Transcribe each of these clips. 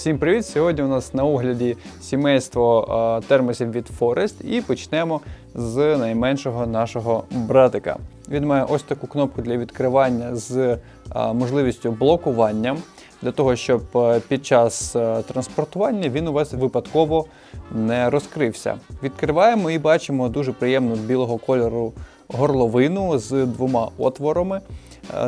Всім привіт! Сьогодні у нас на огляді сімейство термосів від Forest і почнемо з найменшого нашого братика. Він має ось таку кнопку для відкривання з можливістю блокування, для того, щоб під час транспортування він у вас випадково не розкрився. Відкриваємо і бачимо дуже приємну білого кольору горловину з двома отворами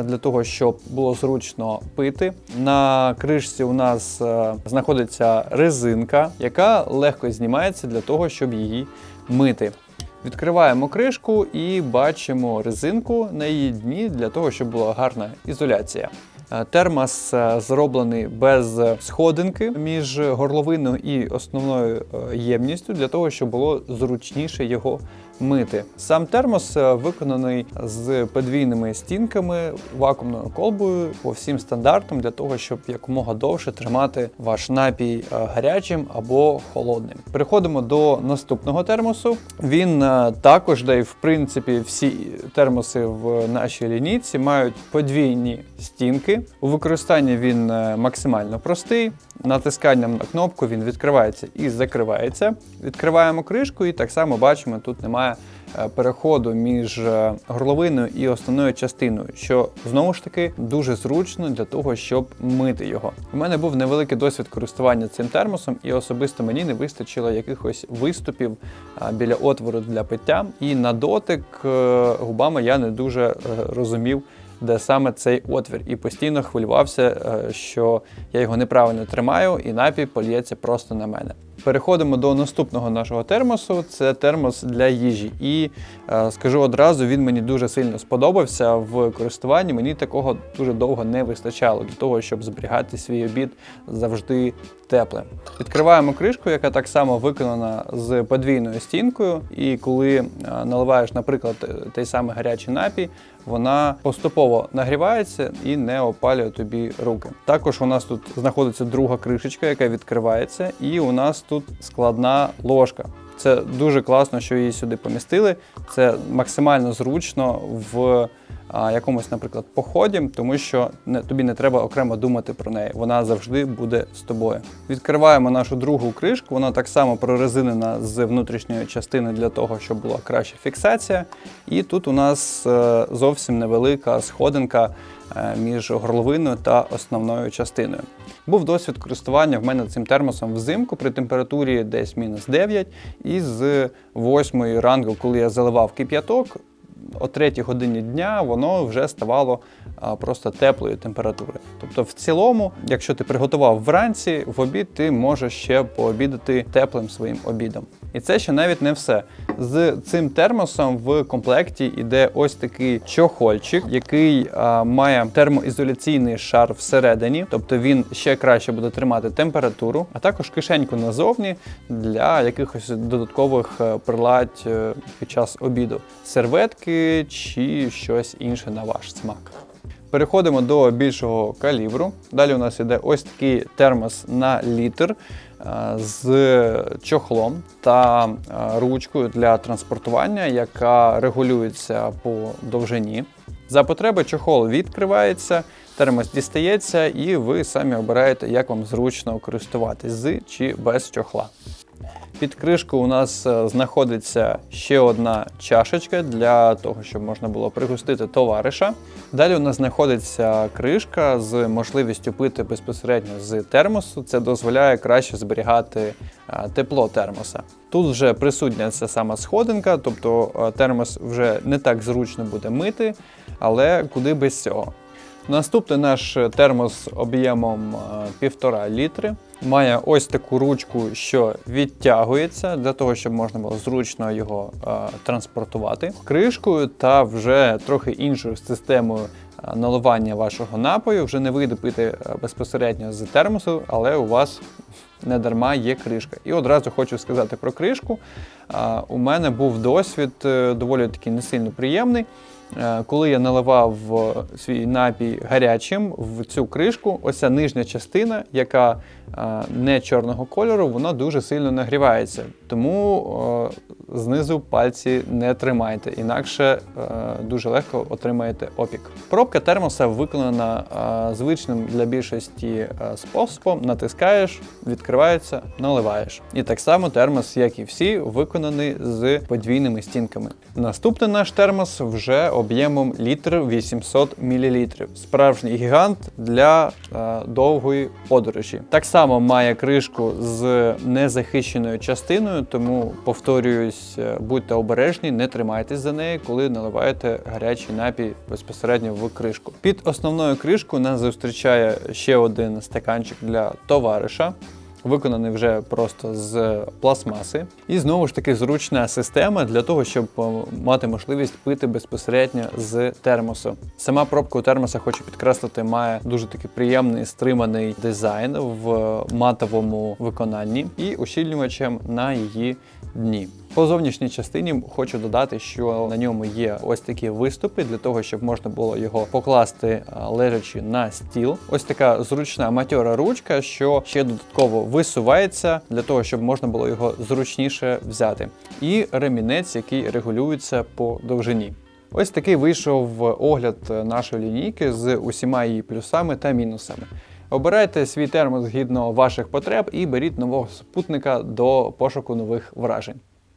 для того, щоб було зручно пити. На кришці у нас е, знаходиться резинка, яка легко знімається для того, щоб її мити. Відкриваємо кришку і бачимо резинку на її дні для того, щоб була гарна ізоляція. Е, Термос е, зроблений без сходинки між горловиною і основною е, ємністю для того, щоб було зручніше його мити. Сам термос е, виконаний з подвійними стінками, вакуумною колбою по всім стандартам для того, щоб якомога довше тримати ваш напій е, гарячим або холодним. Переходимо до наступного термосу. Він е, також, де й в принципі всі термоси в нашій лінійці мають подвійні стінки. У використанні він максимально простий. Натисканням на кнопку він відкривається і закривається. Відкриваємо кришку, і так само бачимо, тут немає е, переходу між е, горловиною і основною частиною, що знову ж таки дуже зручно для того, щоб мити його. У мене був невеликий досвід користування цим термосом, і особисто мені не вистачило якихось виступів біля отвору для пиття. І на дотик е, губами я не дуже е, розумів. Де саме цей отвір, і постійно хвилювався, е, що я його неправильно тримаю, і напій польється просто на мене. Переходимо до наступного нашого термосу. Це термос для їжі. І е, скажу одразу, він мені дуже сильно сподобався в користуванні. Мені такого дуже довго не вистачало для того, щоб зберігати свій обід завжди теплим. Відкриваємо кришку, яка так само виконана з подвійною стінкою. І коли е, наливаєш, наприклад, той самий гарячий напій, вона поступово нагрівається і не опалює тобі руки. Також у нас тут знаходиться друга кришечка, яка відкривається, і у нас тут складна ложка. Це дуже класно, що її сюди помістили. Це максимально зручно в якомусь, наприклад, поході, тому що не, тобі не треба окремо думати про неї. Вона завжди буде з тобою. Відкриваємо нашу другу кришку. Вона так само прорезинена з внутрішньої частини для того, щоб була краща фіксація. І тут у нас е, зовсім невелика сходинка е, між горловиною та основною частиною. Був досвід користування в мене цим термосом взимку при температурі десь мінус 9. І з 8 ранку, коли я заливав кип'яток, о 3 годині дня воно вже ставало просто теплої температури. Тобто, в цілому, якщо ти приготував вранці, в обід ти можеш ще пообідати теплим своїм обідом. І це ще навіть не все. З цим термосом в комплекті йде ось такий чохольчик, який а, має термоізоляційний шар всередині, тобто він ще краще буде тримати температуру, а також кишеньку назовні для якихось додаткових е, приладь е, під час обіду, серветки чи щось інше на ваш смак. Переходимо до більшого калібру. Далі у нас іде ось такий термос на літр з чохлом та е, ручкою для транспортування, яка регулюється по довжині. За потреби чохол відкривається, термос дістається, і ви самі обираєте, як вам зручно користуватись з чи без чохла. Під кришкою у нас е, знаходиться ще одна чашечка для того, щоб можна було пригостити товариша. Далі у нас знаходиться кришка з можливістю пити безпосередньо з термосу. Це дозволяє краще зберігати е, тепло термоса. Тут вже присутня ця сама сходинка, тобто е, термос вже не так зручно буде мити, але куди без цього. Наступний наш термос об'ємом е, півтора літри. Має ось таку ручку, що відтягується для того, щоб можна було зручно його е, транспортувати. Кришкою та вже трохи іншою системою е, наливання вашого напою. Вже не вийде пити е, безпосередньо з термосу, але у вас не дарма є кришка. І одразу хочу сказати про кришку. У мене був досвід е, доволі таки не сильно приємний. Е, Коли я наливав е, свій напій гарячим в цю кришку, ось нижня частина, яка не чорного кольору, вона дуже сильно нагрівається. Тому знизу пальці не тримайте, інакше дуже легко отримаєте опік. Пробка термоса виконана звичним для більшості способом: натискаєш, відкривається, наливаєш. І так само термос, як і всі, виконаний з подвійними стінками. Наступний наш термос вже об'ємом літр 800 мл. Справжній гігант для е, довгої подорожі. Так само має кришку з незахищеною частиною, тому повторююсь, е, будьте обережні, не тримайтесь за неї, коли наливаєте гарячий напій безпосередньо в кришку. Під основною кришкою нас зустрічає ще один стаканчик для товариша. Виконаний вже просто з пластмаси. І знову ж таки зручна система для того, щоб е, мати можливість пити безпосередньо з термосу. Сама пробка у термоса, хочу підкреслити, має дуже такий приємний стриманий дизайн в матовому виконанні і ущільнювачем на її дні. По зовнішній частині хочу додати, що на ньому є ось такі виступи для того, щоб можна було його покласти лежачи на стіл. Ось така зручна матьора ручка, що ще додатково висувається для того, щоб можна було його зручніше взяти. І ремінець, який регулюється по довжині. Ось такий вийшов огляд нашої лінійки з усіма її плюсами та мінусами. Обирайте свій термос згідно ваших потреб і беріть нового спутника до пошуку нових вражень.